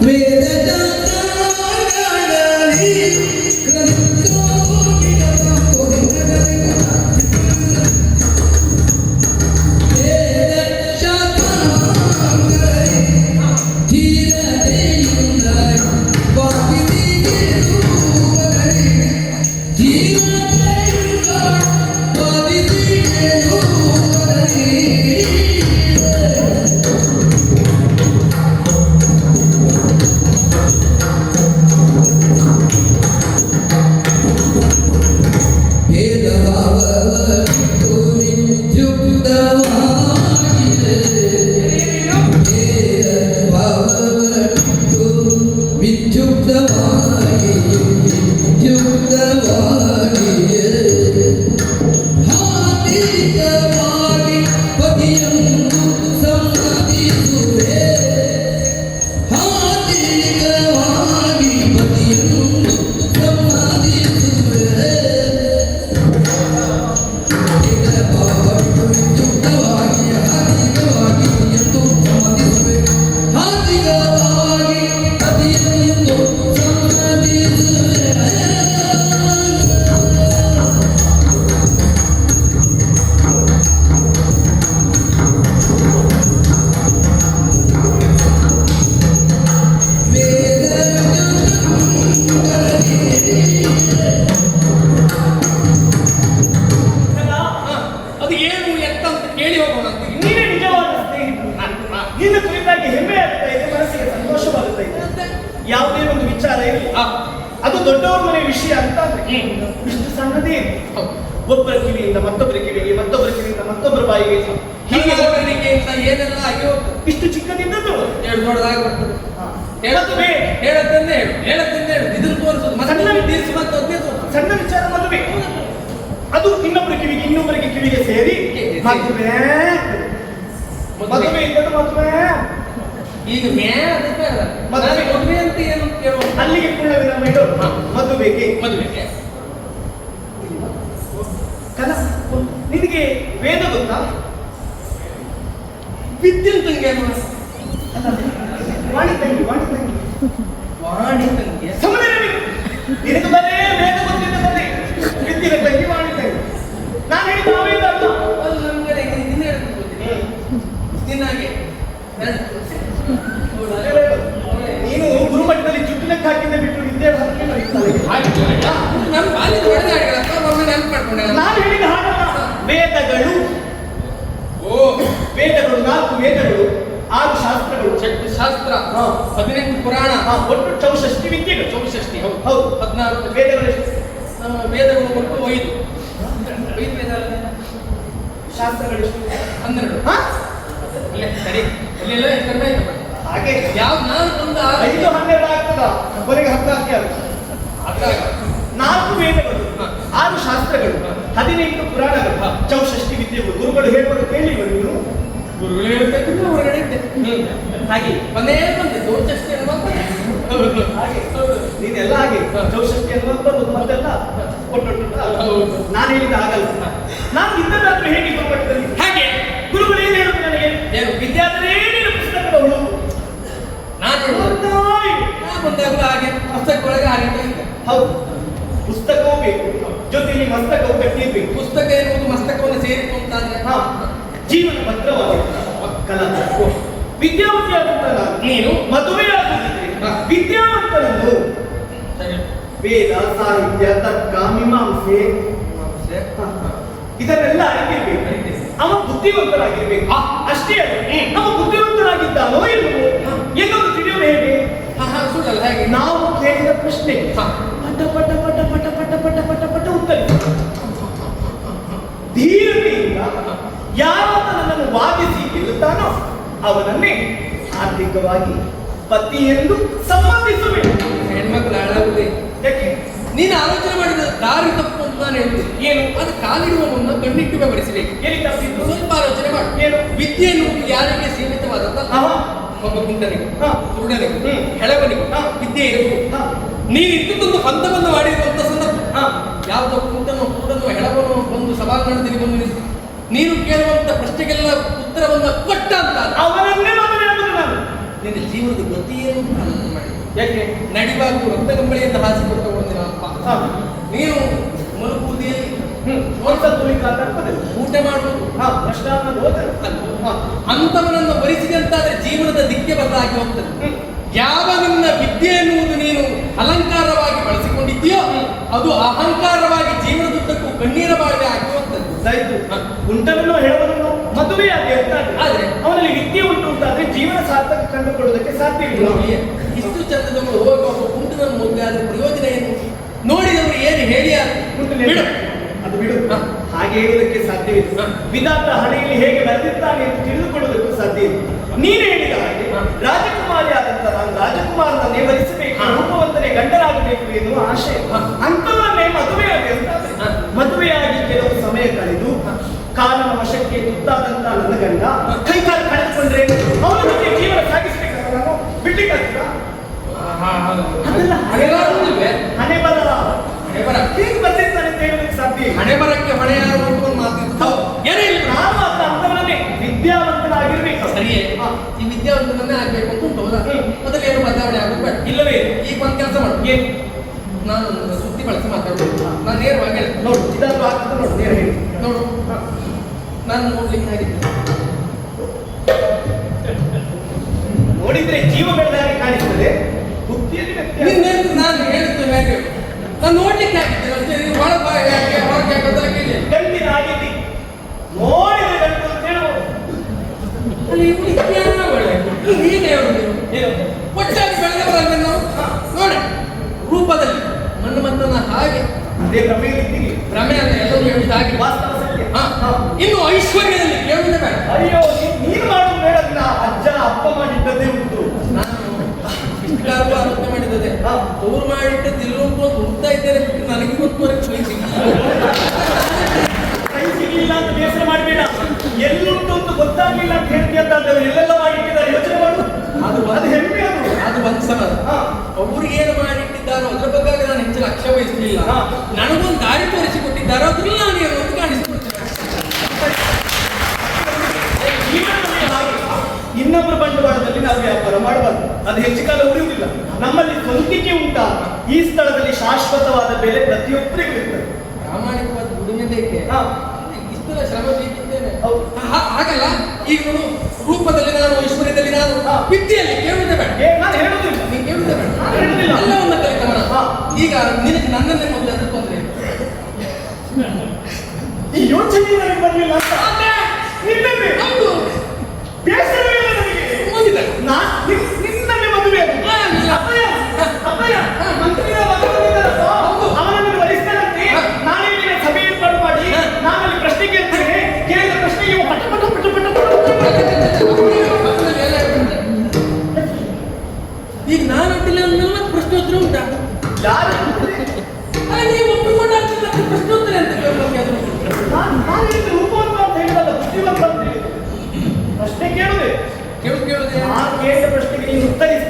Pray that I ഭവവ തുരിദ്യുക്തവാ ಒಬ್ಬರ ಕಿವಿಯಿಂದ ಮತ್ತೊಬ್ಬರ ಕಿವಿಗೆ ಮತ್ತೊಬ್ಬರ ಕಿವಿಯಿಂದ ಮತ್ತೊಬ್ಬರ ಬಾಯಿಗೆ. ಹೀಗೆ ಅಂತ ಏನೆಲ್ಲ ಆಗಿ ಹೋಗ್ತದೆ? ಇಷ್ಟು ಚಿಕ್ಕದಿದ್ದದ್ದು. ಎರಡು ದೊಡ್ಡದಾಗಿ ಬರ್ತದೆ. ಮದುವೆ. ಹೇಳತ್ತಂದೆ ಹೇಳು. ಹೇಳತ್ತಂದೆ ಹೇಳು. ತೋರಿಸೋದು. ಮತ್ತೆ ಸಣ್ಣ- ತೀರಿಸಿ ಮತ್ತೆ ಅದೇ ತೋರಿಸೋದು ಸಣ್ಣ ವಿಚಾರ ಮದುವೆ. ಅದು ಇನ್ನೊಬ್ಬರ ಕಿವಿಗೆ ಇನ್ನೊಬ್ಬರಿಗೆ ಕಿವಿಗೆ ಸೇರಿ ಮದುವೆ. ಮದುವೆ. ಇದ್ದದ್ದು ಮದುವೆ. ಈಗ ಮೇ. ಮದುವೆ. ಮದುವೆ ಅಂತ ಏನು ಕೇಳುವ ಅಲ್ಲಿಗೆ ಪೂರ್ಣ ವಿರಾಮ ಇಡು. ಮದುವೆಗೆ. ಮದುವೆಗೆ. ಕಲ. ನಿನಗೆ ವೇದ ಗೊತ್ತಾ? ವಿದ್ಯುನ್ ತಂಗಿ ಮನಸ್ಸು ವಾಣಿ ತಂಗಿ ವಾಣಿ ತಂಗಿ. ವಾಣಿ ತಂಗಿ ನೀನು. ನಿನಗೆ ಬರೇ ವೇದ ಗೊತ್ತಿದ್ದ ಬರೇ ವಿದ್ಯೆನ ತಂಗಿ, ವಾಣಿ ತಂಗಿ. ನಾನು ಹೇಳಿದ ನಾವೇದ ಅಲ್ಲ ಅದು ನಮ್ಗೆ ನಿನ್ನ ಹೇಳ್ಕೊಡ್ತೀನಿ ನಿನ್ನಾಗೆ ನೀನು ಗುರುಮಠದಲ್ಲಿ ಜುಟ್ಟು ಲೆಕ್ಕ ಹಾಕಿದ್ದೆ ಬಿಟ್ಟು ವಿದ್ಯೆ ಹಾಕಿ ನಮ್ಮ ಬಾಲ್ಯದ ಹೊಡೆದಾಡಿಗಳ ಒಮ್ಮೆ ನೆನಪು ಮಾಡ್ಕೊಂಡೆ ನಾನು. ನಾನು ಹೇಳಿದ ಹಾಗಲ್ಲ ವೇದಗಳು ಓ ವೇದಗಳು ಆರು ಶಾಸ್ತ್ರಗಳು. ಚೆಟ್ಟು ಶಾಸ್ತ್ರ ಹಾ. ಹದಿನೆಂಟು ಪುರಾಣ. ಒಟ್ಟು ಚೌಷಷ್ಟಿ ವಿದ್ಯೆಗಳು ಚೌಷಷ್ಟಿ ಹೌದು. ಹೌದು. ಹದಿನಾರು ವೇದಗಳು ನಮ್ಮ ವೇದಗಳು ಒಟ್ಟು ಐದು. ಐದು ವೇದ ಶಾಸ್ತ್ರಗಳು? ಹನ್ನೆರಡು? ಅಲ್ಲೇ ಸರಿ. ಅಲ್ಲೆಲ್ಲ ಕಡಿಮೆ ಹಾಗೆ? ಯಾವ ನಾನು ಒಂದು ಐದು ಹನ್ನೆರಡು ಆಗ್ತದ? ಕೊನೆಗೆ ಹತ್ತು ಹಾಕಿ ಆಗುತ್ತೆ. ನಾಲ್ಕು ವೇದಗಳು. ಆರು ಶಾಸ್ತ್ರಗಳು ಹದಿನೆಂಟು ಪುರಾಣಗಳು. ಚೌಷಷ್ಟಿ ವಿದ್ಯೆಗಳು ಗುರುಗಳು ಹೇಳುವರು ಕೇಳಿ ನೀನು ಹಾಗೆ. ಒಂದೇ ಬಂದೆ ಚೌಷಷ್ಟಿ ಅನ್ನೋದು ಹಾಗೆ. ನೀನೆಲ್ಲ ಹಾಗೆ. ಚೌಷಷ್ಟಿ ಅನ್ನೋದು ಮತ್ತೆ ಮತ್ತೆಲ್ಲ ಕೊಟ್ಟು ನಾನು ಹೇಳಿದ ಆಗಲ್ಲ ನಾನು ಇಂಥದ್ದಾದ್ರೂ ಹೇಗೆ ಗುರುಪಟ್ಟದಲ್ಲಿ ಹಾಗೆ. ಗುರುಗಳು ಏನು ಹೇಳುದು ನನಗೆ. ಏನು? ವಿದ್ಯಾರ್ಥಿ ಏನೇನು ಪುಸ್ತಕಗಳು? ನಾನು ಮುಂದಾಗಲೂ ಹಾಗೆ. ಪುಸ್ತಕಗಳಿಗೆ ಹಾಗೆ ಹೌದು. ಪುಸ್ತಕವೂ ಬೇಕು. ಜೊತೆಯಲ್ಲಿ ಮಸ್ತಕವು ಕಟ್ಟಿರ್ಬೇಕು ಪುಸ್ತಕ ಎನ್ನುವುದು ಮಸ್ತಕವನ್ನು ಸೇರಿಕೊಂತಾದ್ರೆ ಹಾ. ಜೀವನ ಭದ್ರವಾದ ಕಲಾ ವಿದ್ಯಾವಂತಿಯಾದಂತ ನಾನು ಮದುವೆಯಾಗುತ್ತಿದ್ದೆ. ವಿದ್ಯಾವಂತನನ್ನು. ವೇದ ಸಾಹಿತ್ಯ ತರ್ಕ ಮೀಮಾಂಸೆ. ಇದನ್ನೆಲ್ಲ ಅರಿತಿರ್ಬೇಕು. ಅವ ಬುದ್ಧಿವಂತರಾಗಿರ್ಬೇಕು ಹಾ. ಅಷ್ಟೇ ಅಲ್ಲ ನಮ್ಮ ಬುದ್ಧಿವಂತರಾಗಿದ್ದಾನೋ ಇಲ್ಲವೋ ಎಲ್ಲೊಂದು ತಿಳಿಯುವುದು ಹೇಗೆ ನಾವು ಕೇಳಿದ ಪ್ರಶ್ನೆ. ಪಟ ಪಟ ಪಟ ಪಟ ಪಟ ಪಟ ಪಟ ಪಟ ಉತ್ತರಿಸ ಧೀರತೆಯಿಂದ ಯಾರಾದ ನನ್ನನ್ನು ವಾದಿಸಿ ಗೆಲ್ಲುತ್ತಾನೋ ಅವನನ್ನೇ ಆರ್ಥಿಕವಾಗಿ ಪತಿ ಎಂದು ಸಮ್ಮತಿಸುವೆ ಹೆಣ್ಮಕ್ಳು ಹಾಳಾಗುತ್ತೆ ಯಾಕೆ ನೀನು ಆಲೋಚನೆ ಮಾಡಿದ ದಾರಿ ತಪ್ಪು ಅಂತ ನಾನು ಹೇಳ್ತೀನಿ ಏನು ಅದು ಕಾಲಿಡುವ ಮುನ್ನ ಕಣ್ಣಿಟ್ಟು ಬೆಂಬಲಿಸಬೇಕು ಎಲ್ಲಿ ತಪ್ಪಿದ್ದು ಸ್ವಲ್ಪ ಆಲೋಚನೆ ಮಾಡು ಏನು? ವಿದ್ಯೆ ಎನ್ನುವುದು ಯಾರಿಗೆ ಸೀಮಿತವಾದಂತ ಆಹಾ. ಒಬ್ಬ ಹಾ. ಕುರುಡನಿಗೆ. ಹೆಳವನಿಗೆ. ವಿದ್ಯೆ ಇರಬೇಕು ಹಾ. ನೀನು ಇಂಥದ್ದೊಂದು ಹಂತವನ್ನು ಮಾಡಿರುವಂತ ಸಂದರ್ಭ ಹಾ. ಯಾವುದೋ ಕುಂಟನೋ ಕುರುಡನೋ ಹೆಳವನೋ ಬಂದು ಸಭಾಂಗಣದಲ್ಲಿ ಬಂದು ನಿಂತು ನೀನು ಕೇಳುವಂತ ಪ್ರಶ್ನೆಗೆಲ್ಲ ಉತ್ತರವನ್ನು ಕೊಟ್ಟ ಅಂತ. ಅವನನ್ನೇ ಮದುವೆ ನಾನು. ನಿನ್ನ ಜೀವನದ ಗತಿಯನ್ನು ಪ್ರಾರಂಭ ಮಾಡಿ. ಯಾಕೆ? ನಡಿಬಾಕು ರಕ್ತಗಂಬಳಿಯನ್ನು ಹಾಸಿಕೊಟ್ಟ ಒಂದಿನ ಅಪ್ಪ. ನೀನು ತಪ್ಪದೆ ಊಟ ಮಾಡುವುದು. ಅಂತವನನ್ನು ಭರಿಸಿದಂತಾದ್ರೆ ಜೀವನದ ದಿಕ್ಕೆ ಬದಲಾಗಿ ಹೋಗ್ತದೆ. ಯಾವ ನಿನ್ನ ವಿದ್ಯೆ ಎನ್ನುವುದು ನೀನು ಅಲಂಕಾರವಾಗಿ ಬಳಸಿಕೊಂಡಿದ್ದೀಯೋ ಅದು ಅಹಂಕಾರವಾಗಿ ಜೀವನದುದ್ದಕ್ಕೂ ಕಣ್ಣೀರ ಬಾಳ್ವೆ ಆಗಿ ಹೋಗ್ತದೆ. ಆಯ್ತು ಹೇಳುವನು ಮದುವೆಯಾಗಿ ಅಂತ ಆದ್ರೆ? ಅವನಲ್ಲಿ ವಿದ್ಯೆ ಉಂಟು ಅಂತಾದ್ರೆ ಜೀವನ ಸಾರ್ಥಕ ಕಂಡುಕೊಳ್ಳುವುದಕ್ಕೆ ಸಾಧ್ಯವಿಲ್ಲ ನೋಡಿ, ಇಷ್ಟು ಚಂದದವರು ಹೋಗುವ ಕುಂಟನ ಮದುವೆ ಆದ್ರೆ ಪ್ರಯೋಜನ ಏನು ನೋಡಿದವರು ಏನು ಹೇಳಿ ಬಿಡು ಅದು ಬಿಡು. ಹಾಗೆ ಹೇಳುವುದಕ್ಕೆ ಸಾಧ್ಯವಿಲ್ಲ. ವಿಧಾತ ಹಣೆಯಲ್ಲಿ ಹೇಗೆ ಬರೆದಿರ್ತಾನೆ ಎಂದು ತಿಳಿದುಕೊಳ್ಳುವುದಕ್ಕೂ ಸಾಧ್ಯ ಇಲ್ಲ ನೀನು ಹೇಳಿದ ಹಾಗೆ. ರಾಜಕುಮಾರಿ ಆದಂತ ನಾನು ರಾಜಕುಮಾರನನ್ನೇ ಭರಿಸಬೇಕು. ರೂಪವಂತನೇ ಗಂಡರಾಗಬೇಕು ಎನ್ನುವ ಆಶಯ ಹಾ. ಅಂಥವನ್ನೇ ಮದುವೆಯಾಗಿ ಅಂತಾದ್ರೆ ಹಾ. ಮದುವೆಯಾಗಿ ಕೆಲವು ಸಮಯ ಕಳೆದು ಕಾಲನ ತುತ್ತಾದಂತ ನನ್ನ ಗಂಡ ಕೈಕಾಲು ಕಳೆದುಕೊಂಡ್ರೆ ಅವನ ಜೊತೆ ಜೀವನ ಸಾಗಿಸ್ಬೇಕಲ್ಲ ನಾನು ಬಿಡ್ಲಿಕ್ಕಾಗ್ತದ? ಹಣೆ ಹಣೆ ಬರ ಹೇಗೆ ಬರ್ತಿರ್ತಾನೆ ಅಂತ ಹೇಳೋದಕ್ಕೆ ಸಾಧ್ಯ. ಹಣೆ ಬರಕ್ಕೆ ಇಲ್ಲ ನಾನು ಅಂತ ಅಂತವನನ್ನೇ ವಿದ್ಯಾವಂತನಾಗಿರ್ಬೇಕು. ಸರಿಯೇ. ಈ ವಿದ್ಯಾವಂತನನ್ನೇ ಆಗ್ಬೇಕು ಅಂತ ಉಂಟು ಹೌದಾ? ಏನು ಬದಲಾವಣೆ ಆಗೋದು ಬೇಡ ಇಲ್ಲವೇ? ಈಗ ಒಂದು ಕೆಲಸ ಮಾಡು. ಏನು? ನಾನು ಸುದ್ದಿ ಬಳಸಿ ಮಾತಾಡ್ಬೋದು ನಾನು ನೇರವಾಗಿ ಹೇಳ್ತೇನೆ. ನೋಡು ಇದಾದ್ರು ಆಗ್ತದೆ ನೋಡು ನೇರ ಹೇಳಿ. ನೋಡು. ನಾನು ನೋಡ್ಲಿಕ್ಕೆ ಆಗಿದ್ದೆ ನೋಡಿದ್ರೆ ಜೀವ ಕಾಣಿಸ್ತದೆ ಬುದ್ಧಿಯಲ್ಲಿ ನಾನು ಹೇಳ್ತೇನೆ ಯಾಕೆ? ನಾನು ನೋಡ್ಲಿಕ್ಕೆ ಆಗಿದ್ದೆ ಅಷ್ಟೇ ನೀವು ಒಳಗೆ ಬಾ ಯಾಕೆ ಹೊರಗೆ ಯಾಕೆ ಅಂತ ಕೇಳಿ ಗಂಡಿನ ಆಗಿದ್ದಿ ನೋಡಿದ್ರೆ ಗಂಡು ಅಂತ ಹೇಳುವುದು ಅಲ್ಲಿ ಇವ್ರು ಏನು ಒಳ್ಳೆ? ನೀನು ಹೇಳು ನೀವು. ಏನು? ಒಟ್ಟಾಗಿ ಬೆಳೆದವರಲ್ಲ ನಾವು? ನೋಡಿ ರೂಪದಲ್ಲಿ ಮಣ್ಣು ಮತ್ತನ್ನ ಹಾಗೆ. ಅದೇ ಭ್ರಮೆಯಲ್ಲಿದ್ದೀರಿ ಭ್ರಮೆ ಅಂತ ಎಲ್ಲರೂ ಹೇಳಿದ ಹಾಗೆ. ವಾಸ್ತವ. ಇನ್ನು ಐಶ್ವರ್ಯದಲ್ಲಿ ಕೇಳುವುದೇ ಬೇಡ. ಅಯ್ಯೋ ನೀನು ಮಾಡೋದು ಬೇಡ ಅಜ್ಜ ಅಪ್ಪ ಮಾಡಿದ್ದದೇ ಉಂಟು. ನಾನು ಆಲೋಚನೆ ಮಾಡಿದ್ದದೆ. ಅವ್ರು ಮಾಡಿಟ್ಟು ತಿರುಗುಂಟು ಅಂತ ಹುಡ್ತಾ ಇದ್ದೇನೆ ಬಿಟ್ಟು ನನಗೆ ಗೊತ್ತುವರೆಗೆ ಕೈ ಸಿಗಲಿಲ್ಲ. ಅಂತ ಬೇಸರ ಮಾಡಬೇಡ. ಎಲ್ಲುಂಟು ಅಂತ ಗೊತ್ತಾಗ್ಲಿಲ್ಲ ಅಂತ ಹೇಳ್ತೀಯ ಅಂತ ಅಂದ್ರೆ ಅವ್ರು ಎಲ್ಲೆಲ್ಲ ಮಾಡಿಟ್ಟಿದ್ದಾರೆ ಯೋಚನೆ ಮಾಡು ಅದು ಅದು ಹೆಮ್ಮೆ ಅದು ಅದು ಒಂದು ಸಮಾನ ಹಾ. ಅವ್ರು ಏನು ಮಾಡಿಟ್ಟಿದ್ದಾರೋ ಅದ್ರ ಬಗ್ಗೆ ನಾನು ಹೆಚ್ಚು ಲಕ್ಷ್ಯ ವಹಿಸಲಿಲ್ಲ ಹಾ. ನನಗೊಂದು ದಾರಿ ತೋರಿಸಿಕೊಟ್ಟಿದ್ದಾರೋ ಅದ್ರಲ್ಲಿ ನಾನು ಏನು ಅಂತ ಕಾಣಿಸ್ಕೊಳ್ತೇನೆ ಜೀವನದಲ್ಲಿ ಹಾಗೆ. ಇನ್ನೊಬ್ಬರ ಬಂಡವಾಳದಲ್ಲಿ ನಾವು ವ್ಯಾಪಾರ ಮಾಡಬಾರ್ದು ಅದು ಹೆಚ್ಚು ಕಾಲ ಉಳಿಯುವುದಿಲ್ಲ ನಮ್ಮಲ್ಲಿ ಸ್ವಂತಿಕೆ ಉಂಟಾ ಈ ಸ್ಥಳದಲ್ಲಿ ಶಾಶ್ವತವಾದ ಬೆಲೆ ಪ್ರತಿಯೊಬ್ಬರಿಗೂ ಇರ್ತದೆ. ಪ್ರಾಮಾಣಿಕವಾದ ದುಡಿಮೆ ಬೇಕೆ. ಇಷ್ಟೆಲ್ಲ ಶ್ರಮ ಬೇಕಿದ್ದೇನೆ ಹಾಗಲ್ಲ. ಈಗ ನೋಡು ರೂಪದಲ್ಲಿ ನಾನು ಐಶ್ವರ್ಯದಲ್ಲಿ ನಾನು. ವಿದ್ಯೆಯಲ್ಲಿ ಕೇಳುವುದೇ ಬೇಡ. ನಾನು ಹೇಳುವುದಿಲ್ಲ. ನೀನು ಕೇಳುವುದೇ ಬೇಡ. ನಾನು. ಎಲ್ಲವನ್ನ ಕಲಿತವನ. ಈಗ ನಿನಗೆ ನನ್ನನ್ನೇ ಮೊದಲು ತೊಂದರೆ? ಈ ಯೋಚನೆ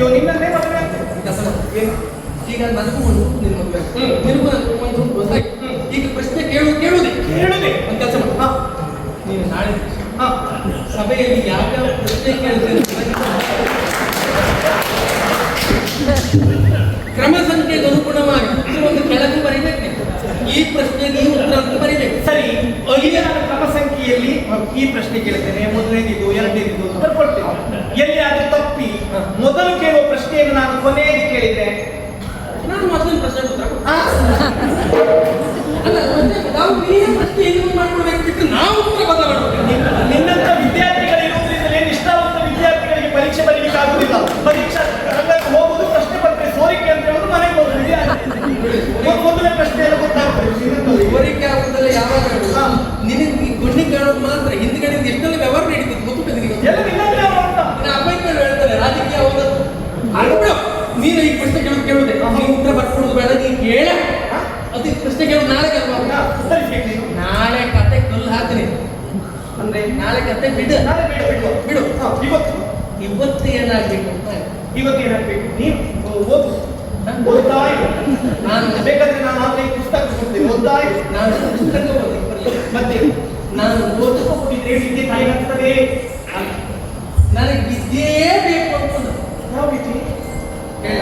ಉತ್ತರಿಸ್ತೀಯೋ ನಿನ್ನನ್ನೇ ಮದುವೆ ಏನು. ಈಗ ನನಗೂ ಒಂದು ನಿನ್ನ ಮದುವೆ. ನಿನಗೂ ನನಗೂ ಒಂದು ಈಗ ಪ್ರಶ್ನೆ ಕೇಳು ಕೇಳುವುದೇ ಕೇಳುದೇ. ಒಂದು ಕೆಲಸ ಮಾಡು. ಹಾ. ನೀನು ನಾಳೆ ಹಾ. ಸಭೆಯಲ್ಲಿ ಯಾವ್ಯಾವ ಪ್ರಶ್ನೆ ಕೇಳ್ತೀನಿ ಕ್ರಮ ಸಂಖ್ಯೆಗೆ ಅನುಗುಣವಾಗಿ ಈ ಪ್ರಶ್ನೆಗೆ ಉತ್ತರ ಬರೀಬೇಕು ಸರಿ ನಾನು ಕ್ರಮ ಸಂಖ್ಯೆಯಲ್ಲಿ ಈ ಪ್ರಶ್ನೆ ಕೇಳ್ತೇನೆ. ಮೊದಲನೇದಿದ್ದು ಎರಡನೇದಿದ್ದು ಉತ್ತರ ಕೊಡ್ತೇನೆ. ಎಲ್ಲಿ ಅದು ತಪ್ಪಿ ಮೊದಲು ಕೇಳುವ ಪ್ರಶ್ನೆಯನ್ನು ನಾನು ಕೊನೆಗೆ ಕೇಳಿದ್ರೆ ನಾನು ಮೊದಲು ಪ್ರಶ್ನೆ ಉತ್ತರ ಕೊಡ್ತೇನೆ. ಆ, ಅಲ್ಲ ಮತ್ತೆ ನಾವು ನೀವೇ ಪ್ರಶ್ನೆ ಇದು ಮಾಡ್ಕೊಳ್ಬೇಕು ಬಿಟ್ಟು ನಾವು ಉತ್ತರ ಬದಲಾವಣೆ ನಿನ್ನ- ನಿನ್ನಂತ ವಿದ್ಯಾರ್ಥಿಗಳು ಇರುವುದರಿಂದಲೇ ನಿಷ್ಠಾವಂತ ವಿದ್ಯಾರ್ಥಿಗಳಿಗೆ ಪರೀಕ್ಷೆ ಬರೀಲಿಕ್ಕೆ ಆಗುದಿಲ್ಲ ಪರೀಕ್ಷಾ ರಂಗಕ್ಕೆ ಹೋಗುದು ಪ್ರಶ್ನೆ ಪತ್ರೆ ಸೋರಿಕೆ ಅಂತ ಹೇಳುದು ಮನೆಗೆ ಹೋಗುದು ಇದೇ ಆಗಿದೆ. ಮೊದಲನೇ ಪ್ರಶ್ನೆ ಎಲ್ಲ ಗೊತ್ತಾಗ್ತದೆ ಇನ್ನೊಂದು ಇವರಿಗೆ ಆಗುದಲ್ಲ ಯಾವಾಗ ಹೇಳುದು? ಹಾ. ನಿನಗೆ ಈ ಗುಂಡಿಗೆ ಕಾಣೋದು ಮಾತ್ರ ಹಿಂದ್ಗಡೆ ಎಷ್ಟೆಲ್ಲ ವ್ಯವಹಾರ ನಡೀತದೆ ಗೊತ್ತಿಲ್ಲ ಅಪಾಯಿಂಟ್ಮೆಂಟ್ ಹೇಳ್ತಾರೆ ರಾಜಕೀಯ ಹೋಗೋದು ನೀನು ಈ ಪ್ರಶ್ನೆ ಕೇಳೋದು ಕೇಳುದೆ. ನೀನು ಉತ್ತರ ಬರ್ಕೊಡೋದು ಬೇಡ ನೀನು ಕೇಳ. ಅದು ಪ್ರಶ್ನೆ ಕೇಳೋದು ನಾಳೆ ಅಲ್ವಾ? ನಾಳೆ ಕತೆ ಕಲ್ಲು ಹಾಕ್ರಿ ಅಂದ್ರೆ? ನಾಳೆ ಕತೆ ಬಿಡು. ನಾಳೆ ಬೇಡ ಬಿಡು. ಇವತ್ತು? ಇವತ್ತು ಏನಾಗ್ಬೇಕು ಅಂತ? ಇವತ್ತು ಏನಾಗ್ಬೇಕು? ನೀನು ಓದು. ಓದ್ತಾ ನಾನು. ಬೇಕಾದ್ರೆ ನಾನು ಆದ್ರೆ ಪುಸ್ತಕ ಕೊಡ್ತೀನಿ. ಓದ್ತಾ ನಾನು ಪುಸ್ತಕ ಓದಿ ಮತ್ತೆ? ನಾನು ಓದಕ್ಕೆ ಹೋಗಿದ್ರೆ ವಿದ್ಯೆ ಕಲಿಯಾಗ್ತದೆ ನನಗೆ ವಿದ್ಯೆಯೇ ಬೇಕು ಅಂತ. ಯಾವ ವಿದ್ಯೆ? ಹೇಳ